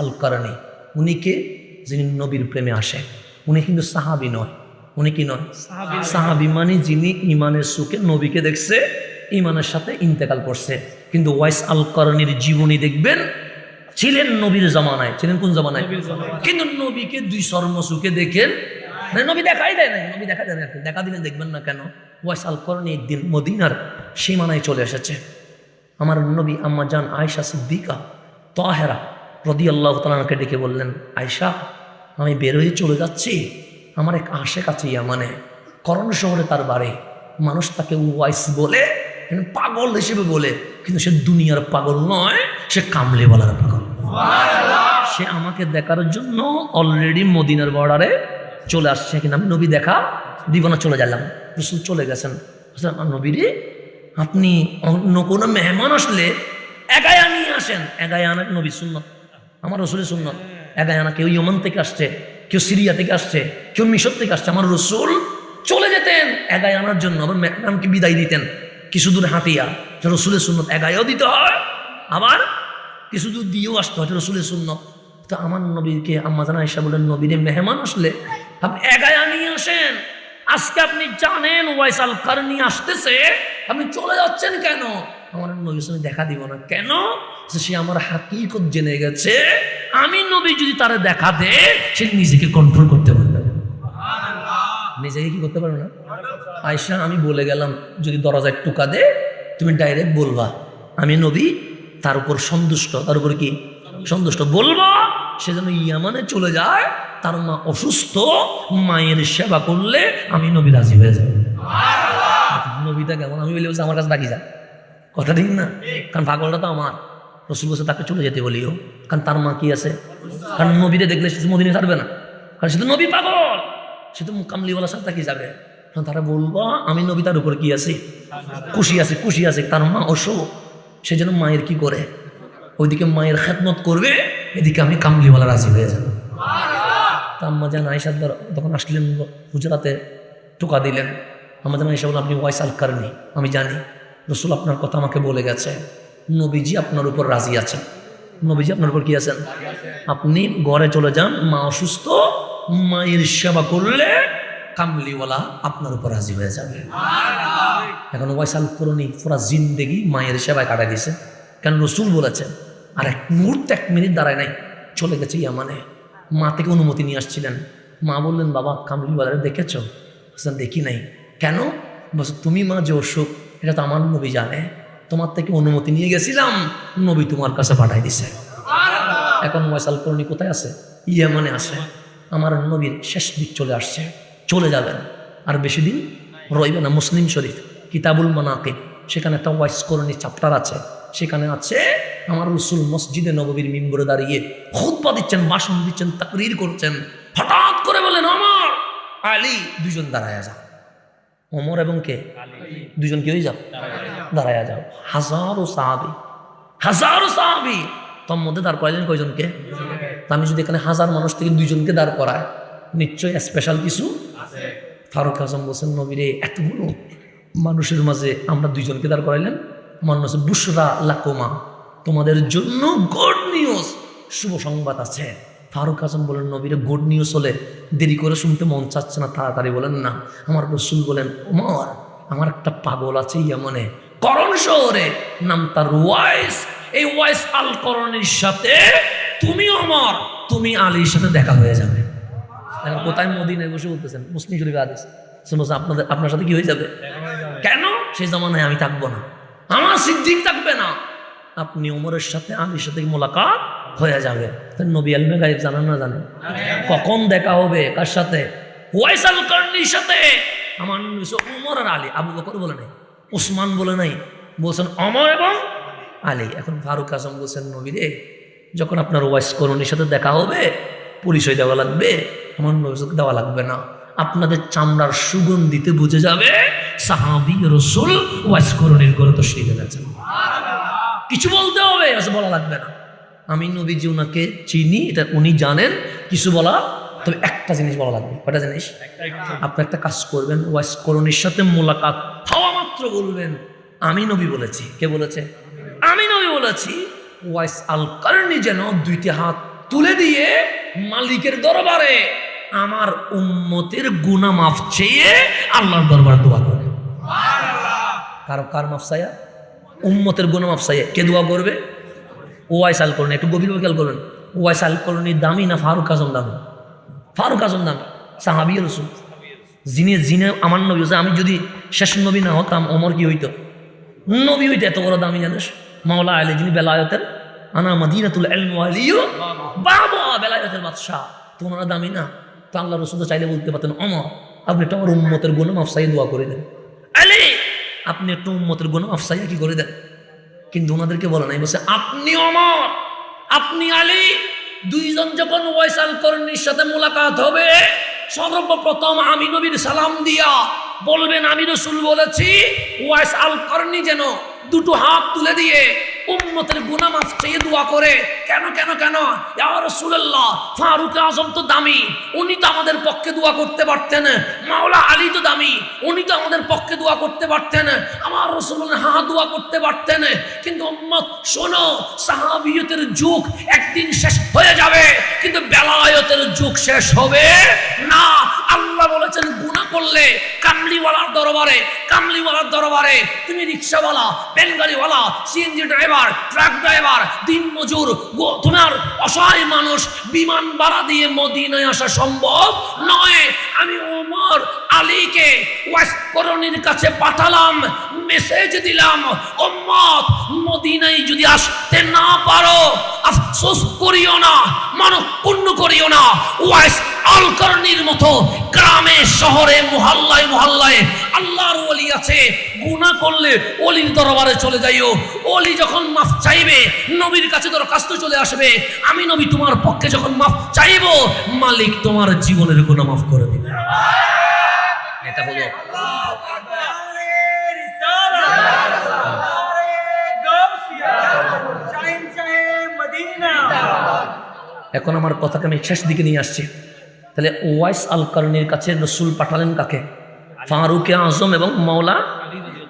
আল Karenni উনি কে? যিনি নবীর প্রেমে আসে উনি কিন্তু সাহাবি নয়। উনি কি নয়? সাহাবি মানে যিনি ইমানের সুখে নবীকে দেখছে ইমানের সাথে ইন্তেকাল করছে। কিন্তু ওয়াইস আল কারানির জীবনী দেখবেন ছিলেন নবীর জামানায়। ছিলেন কোন জামানায়? কিন্তু নবীকে দুই সুখে দেখেন নবী দেখাই দেয় না নবী দেখা দেয় না দেখা দিলে দেখবেন না কেন? ওয়াইস আল করণী একদিন মদিনার সীমানায় চলে এসেছে। আমার নবী আম্মা জান আয়সা সিদ্দিকা তাহেরা রদি আল্লাহ তালাকে ডেকে বললেন আয়সা আমি বের হয়ে চলে যাচ্ছি। আমার এক আশে কাছে মানে করণ শহরে তার বাড়ি। মানুষ তাকে ওয়াইস বলে পাগল হিসেবে বলে কিন্তু সে দুনিয়ার পাগল নয় সে কামলেওয়ালার পাগল। সে আমাকে দেখার জন্য অলরেডি মদিনার বর্ডারে চলে আসছে। কিন্তু আমি নবী দেখা দিব না চলে গেলাম। রসুল চলে গেছেন। বলছেন, "আমার নবী রে আপনি অন্য কোনো মেহমান আসলে একাই নিয়ে আসেন। একাই আনা নবী সুন্নত। আমার রসুলের সুন্নত। একাই আনা কেউ ইয়মান থেকে আসছে, কেউ সিরিয়া থেকে আসছে, কেউ মিশর থেকে আসছে, আমার রসুল চলে যেতেন। একাই আনার জন্য আবার মেহমানকে বিদায় দিতেন। কিছু দূর হাঁটিয়া রসুলের সুন্নত একাইও দিতে হয়, আবার কিছু দূর দিয়েও আসতে হয় রসুলের সুন্নত। তো আমার নবীকে, আম্মা জানা বলেন, নবীরে মেহমান আসলে আপনি একাই নিয়ে আসেন। আজকে আপনি জানেন ওয়াইসাল কারণী আসতেছে আপনি চলে যাচ্ছেন কেন? আমার নবীর সঙ্গে দেখা দিব না। কেন? সে আমার হাকিকত জেনে গেছে আমি নবী যদি তারা দেখা দে সে নিজেকে কন্ট্রোল করতে পারবে না। নিজেকে কি করতে পারবে না? আয়সা আমি বলে গেলাম যদি দরজায় টুকা দে তুমি ডাইরেক্ট বলবা। আমি নবী তার উপর সন্তুষ্ট। তার উপর কি? সন্তুষ্ট বলবা, সে যেন ইয়ামানে চলে যায়, তার মা অসুস্থ, মায়ের সেবা করলে আমি নবী রাজি হয়ে যাব। নবীটা কেমন আমি বলি আমার কাছে ডাকি যা। কথা ঠিক না? কারণ পাগলটা তো আমার। রসুল বসে তাকে চলে যেতে বলিও। কারণ তার মা কি আছে? কারণ নবীরে দেখলে সে মদিনে ছাড়বে না। কারণ সে তো নবী পাগল। সে তো কামলিওয়ালার সাথে তাকে যাবে। তারা বলব, আমি নবী, তার উপর কি আছি? খুশি আছে খুশি আছে, তার মা অসুখ। সে যেন মায়ের কি করে? ওইদিকে মায়ের খেদমত করবে এদিকে আমি কামলিওয়ালা রাজি হয়ে যাব তা আম্মা জান আয়সা তখন আসলেন গুজরাতে টোকা দিলেন। জান আয়সা বললেন আপনি ওয়াইস আল কারনি আমি জানি। রসুল আপনার কথা আমাকে বলে গেছে। নবীজি আপনার উপর রাজি আছেন। নবীজি আপনার উপর কি আছেন? আপনি ঘরে চলে যান মা অসুস্থ মায়ের সেবা করলে কামলিওয়ালা আপনার উপর রাজি হয়ে যাবে। এখন ওয়াইসাল করণী পুরা জিন্দেগি মায়ের সেবায় কাটাই দিয়েছে। কেন রসুল বলেছেন আর এক মুহূর্তে এক মিনিট দাঁড়ায় নাই চলে গেছে ইয়ামানে। মা থেকে অনুমতি নিয়ে আসছিলেন। মা বললেন বাবা কামলিওয়ালারে দেখেছ? বলছেন, দেখি নাই। কেন? বলছে তুমি মা যে অসুখ এটা তো আমার নবী জানে। তোমার থেকে অনুমতি নিয়ে গেছিলাম নবী তোমার কাছে পাঠাই দিছে। এখন ওয়াইসাল করণী কোথায় আছে? ইয়ামানে আছে। আমার নবীর শেষ দিক চলে আসছে। চলে যাবেন। আর বেশি দিন রইবে না। মুসলিম শরীফ কিতাবুল মানাকিব সেখানে একটা ওয়াইস করণী চাপ্টার আছে। সেখানে আছে। আমার রসুল মসজিদে নববীর মিম্বরে দাঁড়িয়ে খুতবা দিচ্ছেন, ভাষণ দিচ্ছেন, তাকরির করছেন। হঠাৎ করে বলেন আমার আলী দুজন দাঁড়ায়া যাও। ওমর এবং কে? দুজন কি হয়ে যাও। দাঁড়ায়া যাও। হাজারো সাহাবি হাজারো সাহাবি। তোর মধ্যে দাঁড় করাইলেন কয়জনকে আমি যদি এখানে হাজার মানুষ থেকে দুইজনকে দাঁড় করায় নিশ্চয়ই স্পেশাল কিছু ফারুক আজম বলছেন, নবীরে, এতগুলো মানুষের মাঝে আমরা দুইজনকে দাঁড় করাইলেন? বুসরা লাকোমা। তোমাদের জন্য গুড নিউজ শুভ সংবাদ আছে। ফারুক আজম বলেন নবীরে গুড নিউজ হলে দেরি করে শুনতে মন চাচ্ছে না তাড়াতাড়ি বলেন না। আমার রসুল বলেন ওমর আমার একটা পাগল আছে ইয়ামনে করণ শহরে নাম তার ওয়াইস। এই ওয়াইস আল করণের সাথে তুমি অমর তুমি আলীর সাথে দেখা হয়ে যাবে। কোথায় মদিনায় বসে বলতেছেন? মুসলিম শরীফ আদেশ আপনাদের আপনার সাথে কি হয়ে যাবে। কেন? সেই জমানায় আমি থাকব না। আমার সিদ্দিক থাকবে না। আপনি ওমরের সাথে আলীর সাথে মোলাকাত হয়ে যাবে? নবী আলমে গাইব জানান না জানেন? কখন দেখা হবে? কার সাথে? ওয়াইসাল কার্নির সাথে। আমার নবী ওমর আর আলী। আবু বকর বলে নাই, ওসমান বলে নাই। বলছেন অমর এবং আলী। এখন ফারুক আজম বলছেন, নবী রে, যখন আপনার ওয়াইস করণীর সাথে দেখা হবে পরিচয় দেওয়া লাগবে। আমার নজর দেওয়া লাগবে না। আপনাদের চামড়ার সুগন্ধিতে বুঝে যাবে সাহাবি রসুল ওয়াইস করণীর করে তো শিখে গেছেন। কিছু বলতে হবে বলা লাগবে না। আমি নবীজি ওনাকে চিনি, এটা উনি জানেন, কিছু বলা, তবে একটা জিনিস বলা লাগবে। কটা জিনিস? আপনি একটা কাজ করবেন ওয়াইস করণীর সাথে মোলাকাত হওয়া মাত্র বলবেন। আমি নবী বলেছি। কে বলেছে? আমি নবী বলেছি। ওয়াইস আল কারণী যেন দুইটি হাত তুলে দিয়ে মালিকের দরবারে আমার উম্মতের গুনা মাফ চেয়ে আল্লাহর দরবারে দোয়া করে। কার কার মাফ চাইয়া উম্মতের গুনা মাফ চাইয়া কে দোয়া করবে? ওয়াইস আল করুন। একটু গভীর খেয়াল করবেন ওয়াইস সাল করুন দামি না ফারুক আজম দামি? ফারুক আজম দামি। সাহাবি রসুল। যিনি যিনি আমার নবী হচ্ছে আমি যদি শেষ নবী না হতাম অমর কি হইতো? নবী হইতো এত বড় দামি জানিস মাওলা আলী যিনি বেলায়তের আনা মদিনাতুল আলিও বাবা, বেলায়তের বাদশাহ। তোমরা দামি না। তো আল্লাহ রসুল তো চাইলে বলতে পারতেন অমর আপনি একটু আমার উম্মতের গুণ মাফসাই দোয়া করে দেন। আলী! আপনি একটু উম্মতের গুণ আফসাইয়া কি করে দেন? কিন্তু ওনাদেরকে বলে নাই, বলছে, আপনি অমর আপনি আলী, দুইজন যখন ওয়াইসাল করণীর সাথে মোলাকাত হবে, সর্বপ্রথম আমি নবীর সালাম দিয়া বলবেন, আমি রসুল বলেছি ওয়াইস আল করণী যেন দুটো হাত তুলে দিয়ে উম্মতের গুনা মাফ চেয়ে দোয়া করে। কেন কেন কেন? রাসূলুল্লাহ, ফারুক আজম তো দামি। উনি তো আমাদের পক্ষে দোয়া করতে পারতেন। মাওলা আলী তো দামি। উনি তো আমাদের পক্ষে দোয়া করতে পারতেন। আমার রাসূলুল্লাহ হা দোয়া করতে পারতেন। কিন্তু উম্মত, শোনো, সাহাবিয়তের যুগ একদিন শেষ হয়ে যাবে। কিন্তু বেলায়তের যুগ শেষ হবে না। আল্লাহ বলেছেন, গুনাহ করলে কামলিওয়ালার দরবারে কামলিওয়ালার দরবারে, তুমি রিক্সাওয়ালা বেলগাড়িওয়ালা সিএনজি ড্রাইভার ট্রাক ড্রাইভার, দিন মজুর তোমার অসহায় মানুষ বিমান ভাড়া দিয়ে মদিনায় আসা সম্ভব নয়। আমি ওমর আলীকে ওয়াসকরণীর কাছে পাঠালাম মেসেজ দিলাম ওম্মত মদিনায় যদি আসতে না পারো, আফসোস করিও না মনক্ষুণ্ণ করিও না। ওয়াইস আলকরণীর মতো গ্রামে, শহরে, মহল্লায় মহল্লায় আল্লাহর ওলি আছে, গুনাহ করলে অলির দরবারে চলে যাইও। অলি যখন মাফ চাইবে, নবীর কাছে দরখাস্ত চলে আসবে, আমি নবী, তোমার পক্ষে যখন মাফ চাইব, মালিক তোমার জীবনের গুনাহ মাফ করে দিবে। এটা হলো। এখন আমার কথাকে আমি শেষ দিকে নিয়ে আসছি। তাহলে ওয়াইস আল করণীর কাছে রসুল পাঠালেন কাকে? ফারুকে আজম এবং মাওলা,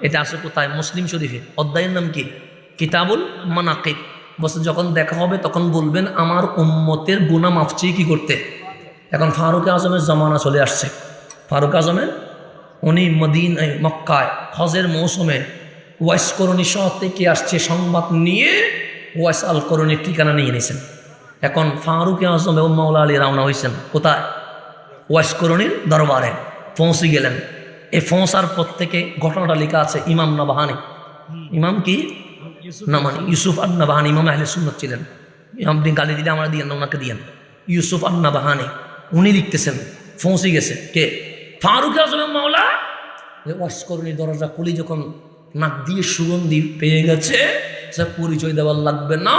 এটা আছে কোথায়? মুসলিম শরীফে। অধ্যায়ের নাম কি? কিতাবুল মানাকিব। বসে যখন দেখা হবে, তখন বলবেন, আমার উম্মতের গুনা মাফচি কি করতে? এখন ফারুক আজমের জমানা চলে আসছে। ফারুক আজমের উনি মদিন মক্কায়, হজের মৌসুমে ওয়াইস করণী শহর থেকে আসছে সংবাদ নিয়ে, ওয়াইস আল করণীর ঠিকানা নিয়ে নিয়েছেন। এখন ফারুক আজম এবং মাওলা আলী রওনা হয়েছেন। কোথায়? ওয়াইস করণীর দরবারে পৌঁছে গেলেন। এই পৌঁছার পর থেকে ঘটনাটা লেখা আছে ইমাম নবাহানি। ইমাম কি? না মানে ইউসুফ আর নবাহানি, ইমাম আহলে সুন্নত ছিলেন। আপনি গালি দিলে আমরা দিয়েন না, ওনাকে দিয়েন। ইউসুফ আর নবাহানি, উনি লিখতেছেন, পৌঁছে গেছে। কে? ফারুক আজম এবং মাওলা? ওয়াইস করণীর দরজা খুলি যখন নাক দিয়ে সুগন্ধি পেয়ে গেছে, সে পরিচয় দেওয়ার লাগবে না।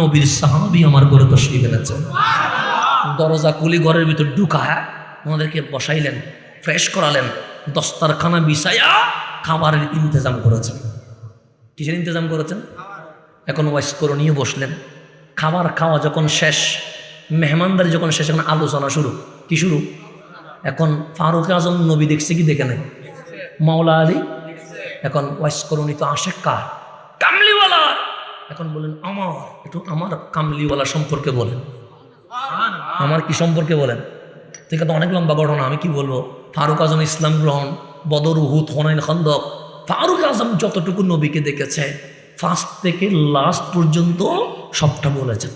নবীর সাহাবি আমার ঘরে তসরি ফেলেছে দরজা কুলি ঘরের ভিতর ঢুকায়, আমাদেরকে বসাইলেন, ফ্রেশ করালেন, দস্তারখানা বিছাইয়া খাবারের ইন্তজাম করেছেন। কিসের ইন্তজাম করেছেন? এখন ওয়াইস করে বসলেন। খাবার খাওয়া যখন শেষ, মেহমানদারি যখন শেষ, এখন আলোচনা শুরু। কি শুরু? এখন ফারুক আজম নবী দেখছে কি দেখে নেই? মাওলা আলী? এখন ওয়াইস তো আসে কার? কামলিওয়ালা। এখন বলেন, আমার। একটু আমার কামলিওয়ালা সম্পর্কে বলেন। আমার কি সম্পর্কে বলেন? ঠিক আছে অনেক লম্বা ঘটনা আমি কি বলব? ফারুক আজম ইসলাম গ্রহণ, বদর, উহুদ, হনাইন, খন্দক। ফারুক আজম যতটুকু নবীকে দেখেছে ফার্স্ট থেকে লাস্ট পর্যন্ত সবটা বলেছেন।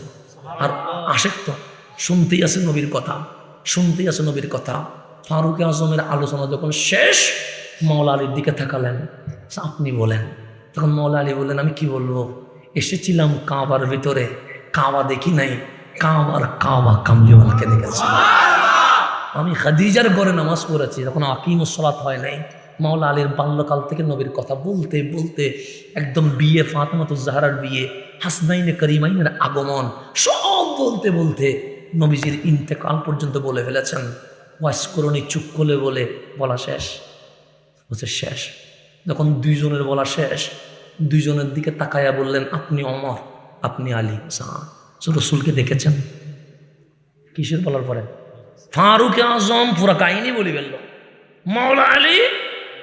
আর আশেক তো শুনতেই আছে নবীর কথা। শুনতেই আছে নবীর কথা। ফারুক আজমের আলোচনা যখন শেষ মাওলা আলীর দিকে থাকালেন আপনি বলেন তখন মৌলা আলী বললেন আমি কি বলব? এসেছিলাম কাবার ভিতরে কাবা দেখি নাই। কাবার কাবা কামলিওয়ালাকে দেখেছি। আমি খাদিজার ঘরে নামাজ পড়েছি তখন আকিম সলাত হয় নাই মাওলা আলীর বাল্যকাল থেকে নবীর কথা বলতে বলতে একদম বিয়ে ফাতেমাত জাহারার বিয়ে হাসনাইনে করিমাইনের আগমন সব বলতে বলতে নবীজির ইন্তেকাল পর্যন্ত বলে ফেলেছেন ওয়াস করণী চুপ করে বলে বলা শেষ। বলছে, শেষ। যখন দুইজনের বলা শেষ, দুইজনের দিকে তাকায়া বললেন, আপনি অমর, আপনি আলী সাহা রসুলকে দেখেছেন। কিসের বলার পরে? ফারুক আজম পুরা কাহিনী বলে ফেলল। মাওলা আলী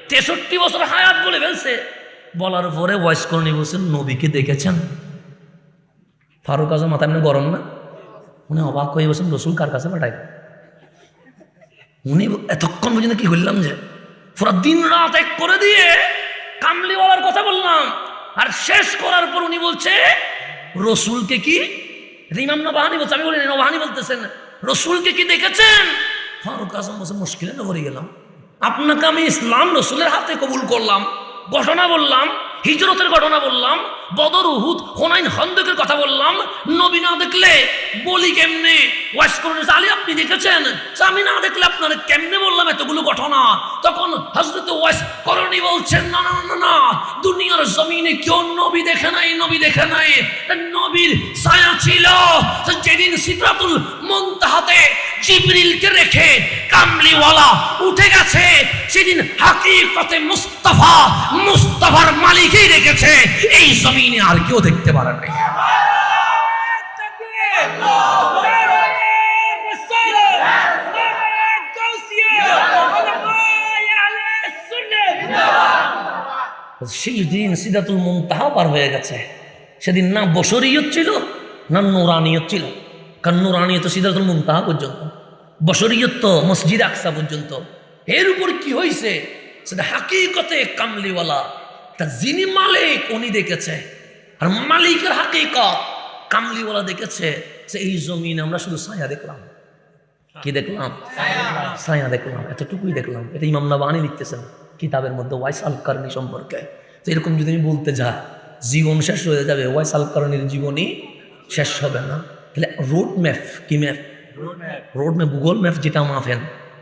তেষট্টি বছর হায়াত বলে ফেলছে। বলার পরে ওয়াইস করণী বলছেন, নবীকে দেখেছেন? ফারুক আজম মাথা এমনি গরম না? উনি অবাক হয়ে বসেন রসুল কার কাছে পাঠায়? উনি এতক্ষণ পর্যন্ত কি করলাম যে, পুরো দিন রাত এক করে দিয়ে কামলিওয়ালার কথা বললাম। আর শেষ করার পর উনি বলছে, রসুলকে কি ইমাম নবাহানি বলছে? আমি বলি নবাহানি বলতেছেন। রসুলকে কি দেখেছেন? ফারুক আজম বলছে মুশকিলে পড়ে গেলাম। আপনাকে আমি ইসলাম রসুলের হাতে কবুল করলাম, ঘটনা বললাম, হিজরতের ঘটনা বললাম, বদর, উহুদ, হোনাইন হন্দকের কথা বললাম। নবী না দেখলে বলি কেমনে? ওয়াশ করুন আলী আপনি দেখেছেন? আমি না দেখলে আপনার কেমনে বললাম এতগুলো ঘটনা? তখন হজরত ওয়াশ করণী বলছেন, না না না না, দুনিয়ার জমিনে কেউ নবী দেখে নাই, নবী দেখে নাই। নবীর ছায়া ছিল। যেদিন সিদ্রাতুল মুনতাহাতে জিবরিলকে রেখে কামলিওয়ালা উঠে গেছে, সেদিন হাকিকতে মুস্তাফা, মুস্তাফার মালিকই রেখেছে। এই জমিনে আর কেউ দেখতে পারে নাই। সেই দিন সিদাতুল মুনতাহা পার হয়ে গেছে। সেদিন না বসরিয়ত ছিল না নুরানিয়ত ছিল। কারণ নুরানিয়ত সিদাতুল মুনতাহা পর্যন্ত। বসরিয়ত তো মসজিদ আকসা পর্যন্ত। এর উপর কি হয়েছে সেটা হাকিকতে কামলিওয়ালা তা যিনি মালিক উনি দেখেছে। আর মালিকের হাকিকত কামলিওয়ালা দেখেছে। যে এই জমিন আমরা শুধু ছায়া দেখলাম। কি দেখলাম? ছায়া দেখলাম। এতটুকুই দেখলাম। এটা ইমাম নাবানি লিখতেছেন। কিতাবের মধ্যে ওয়াইস আল কারণী সম্পর্কে। তো এরকম যদি আমি বলতে যা জীবন শেষ হয়ে যাবে, ওয়াইস আল কারণীর জীবনই শেষ হবে না। তাহলে রোড ম্যাপ কি map road map Google map যেটা মাফেন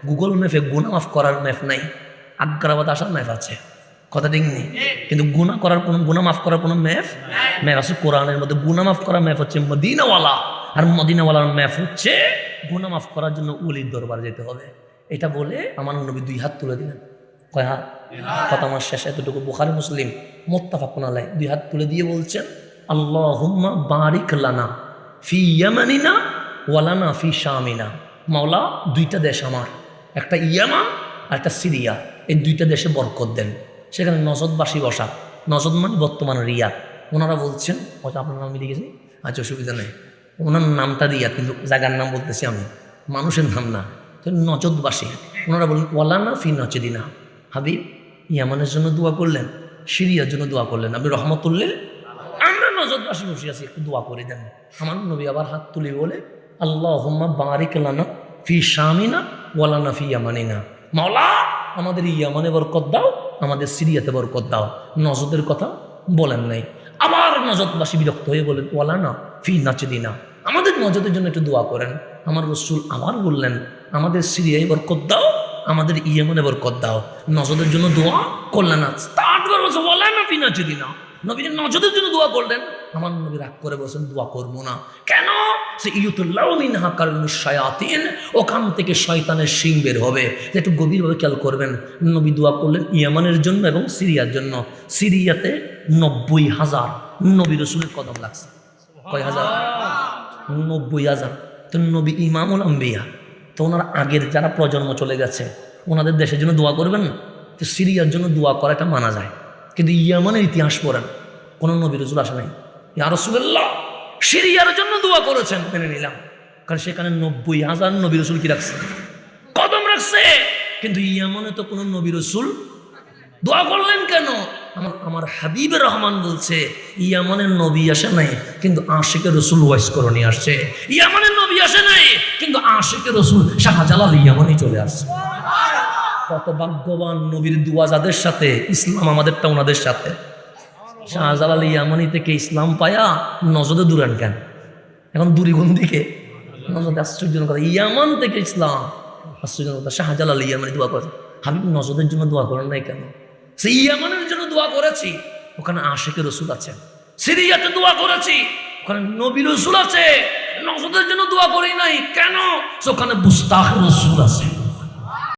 গুগল ম্যাপে গুণা মাফ করার ম্যাপ নাই। আগ্রাবাদ আসার ম্যাপ আছে। কথা ঠিক নেই? কিন্তু গুণা করার কোনো গুণা মাফ করার কোনো ম্যাপ ম্যাপ আছে কোরআনের মধ্যে। গুণা মাফ করার ম্যাপ হচ্ছে মদিনাওয়ালা। আর মদিনাওয়ালার ম্যাপ হচ্ছে গুণা মাফ করার জন্য উলির দরবার যেতে হবে। এটা বলে আমার নবী দুই হাত তুলে দিলেন। কয় কথা আমার শেষ, এতটুকু বুখারি মুসলিম। মোত্তাফাকুন আলাই দুই হাত তুলে দিয়ে বলছেন আল্লাহ বারিক লানা ফি ইয়ামানিনা ওয়ালানা ফি শামিনা। মাওলা, দুইটা দেশ আমার। একটা ইয়ামান আর একটা সিরিয়া। এই দুইটা দেশে বরকত দেন। সেখানে নজদবাসী বসা। নজদ মানে বর্তমান রিয়া। ওনারা বলছেন, হয়তো আপনার নাম মিলে গেছে? আচ্ছা অসুবিধা নেই। ওনার নামটা রিয়াদ কিন্তু জায়গার নাম বলতেছি আমি। মানুষের নাম না। তো নজদবাসী। ওনারা বলেন ওয়ালানা ফি নচদিনা হাবিব, ইয়ামানের জন্য দোয়া করলেন, সিরিয়ার জন্য দোয়া করলেন। আপনি রহমতুল্লিল আমরা নজরবাসী বসে আছি, একটু দোয়া করে দেন। আমার নবী আবার হাত তুলি বলে আল্লাহ হুম্মা বারিক লানা ফি শামিনা ওয়ালানা ফি ইয়ামানিনা। মাওলা, আমাদের ইয়ামানে বরকত দাও, আমাদের সিরিয়াতে বরকত দাও। নজদের কথা বলেন নাই। আবার নজদবাসী বিরক্ত হয়ে বলেন ওয়ালানা ফি নাচদিনা আমাদের নজদের জন্য একটু দোয়া করেন। আমার রসুল আবার বললেন, আমাদের সিরিয়ায় বরকত দাও আমাদের ইয়েমনে বরকত দাও। নজদের জন্য দোয়া করলেন না। স্টার্ট করে বলছে বলেন না ফি নাচদিনা নবীর নজদের জন্য দোয়া করলেন। আমার নবী রাগ করে বসেন দোয়া করব না। কেন? সে ইউতুল্লাহ কারণ শায়াতিন ওখান থেকে শয়তানের শিং বের হবে। একটু গভীরভাবে খেয়াল করবেন নবী দোয়া করলেন ইয়ামানের জন্য এবং সিরিয়ার জন্য। সিরিয়াতে নব্বই হাজার নবী রসুলের কদম লাগছে। কয় হাজার? নব্বই হাজার। তো নবী ইমামুল আম্বিয়া তো ওনার আগের যারা প্রজন্ম চলে গেছে, ওনাদের দেশের জন্য দোয়া করবেন না? তো সিরিয়ার জন্য দোয়া করাটা মানা যায়। কিন্তু ইয়ামানের ইতিহাস পড়েন, কোনো নবী রসুল আসে নাই। ইয়া রসুল্লাহ সিরিয়ার জন্য দোয়া করেছেন, মেনে নিলাম। কারণ সেখানে নব্বই হাজার নবী রসুল কি রাখছে? কদম রাখছে। কিন্তু ইয়ামানে তো কোনো নবী রসুল দোয়া করলেন কেন? আমার হাবিবের রহমান বলছে, ইয়ামানের নবী আসে নাই, কিন্তু আশিকের রসুল ওয়াইস করণী আসছে। ইয়ামানের নবী আসে নাই, কিন্তু আশিকের রসুল শাহজালাল ইয়ামানই চলে আসছে। কত ভাগ্যবান নবীর দুয়া যাদের সাথে, ইসলাম আমাদেরটা ওনাদের সাথে। শাহজালাল ইয়ামানি থেকে ইসলাম পায়া নজদে দূরান কেন? এখন দূরি দিকে নজদে আশ্চর্যজনক কথা, ইয়ামান থেকে ইসলাম আশ্চর্যজনক কথা, শাহজালাল ইয়ামানি দোয়া করেছে হাবিব নজদের জন্য দোয়া করেন নাই কেন? সে ইয়ামানের জন্য দোয়া করেছি। ওখানে আশেকে রসুল আছেন সিরিয়াতে দোয়া করেছি। ওখানে নবী রসুল আছে। নজদের জন্য দোয়া করি নাই। কেন? ওখানে বুস্তাহ রসুল আছে।